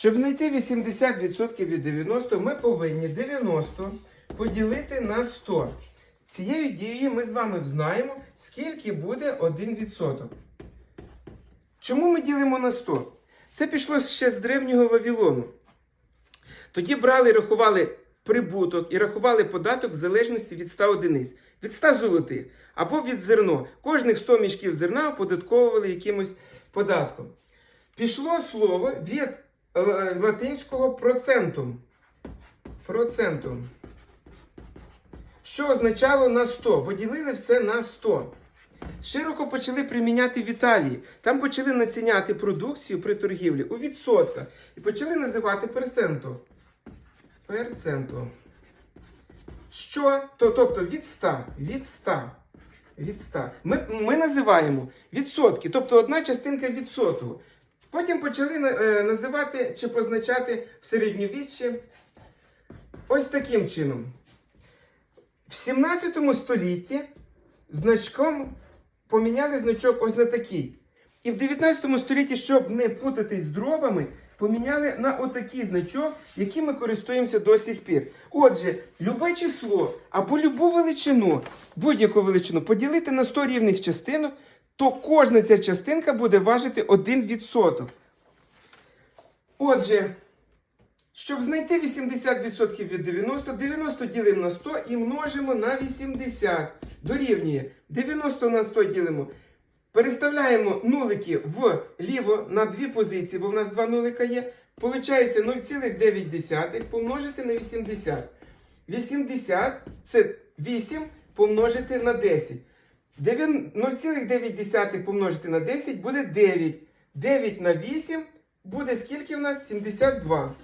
Щоб знайти 80% від 90, ми повинні 90 поділити на 100. Цією дією ми з вами знаємо, скільки буде 1%. Чому ми ділимо на 100? Це пішло ще з древнього Вавилону. Тоді брали, рахували прибуток і рахували податок в залежності від 100 одиниць, від 100 золотих або від зерно. Кожних 100 мішків зерна оподатковували якимось податком. Пішло слово від латинського процентум. Процентум. Що означало на 100? Поділили все на 100. Широко почали приміняти в Італії. Там почали націняти продукцію при торгівлі у відсотках і почали називати перценто. Перценто. Що? То, тобто від 100. Від 100. Від 100. Ми, ми називаємо відсотки, тобто одна частинка відсотку. Потім почали е, називати чи позначати в середньовіччі ось таким чином. В 17 столітті значком поміняли значок ось на такий. І в 19 столітті, щоб не путатись з дробами, поміняли на отакий значок, яким ми користуємося до сих пір. Отже, любе число або любу величину, будь-яку величину поділити на 100 рівних частинок, то кожна ця частинка буде важити 1%. Отже, щоб знайти 80% від 90, 90 ділимо на 100 і множимо на 80. Дорівнює 90 на 100 ділимо. Переставляємо нулики вліво на дві позиції, бо в нас два нулика є. Получається 0,9 помножити на 80. 80 це 8 помножити на 10. Дев'ян- 0,9 помножити на 10 буде 9. 9 на 8 буде скільки в нас? 72.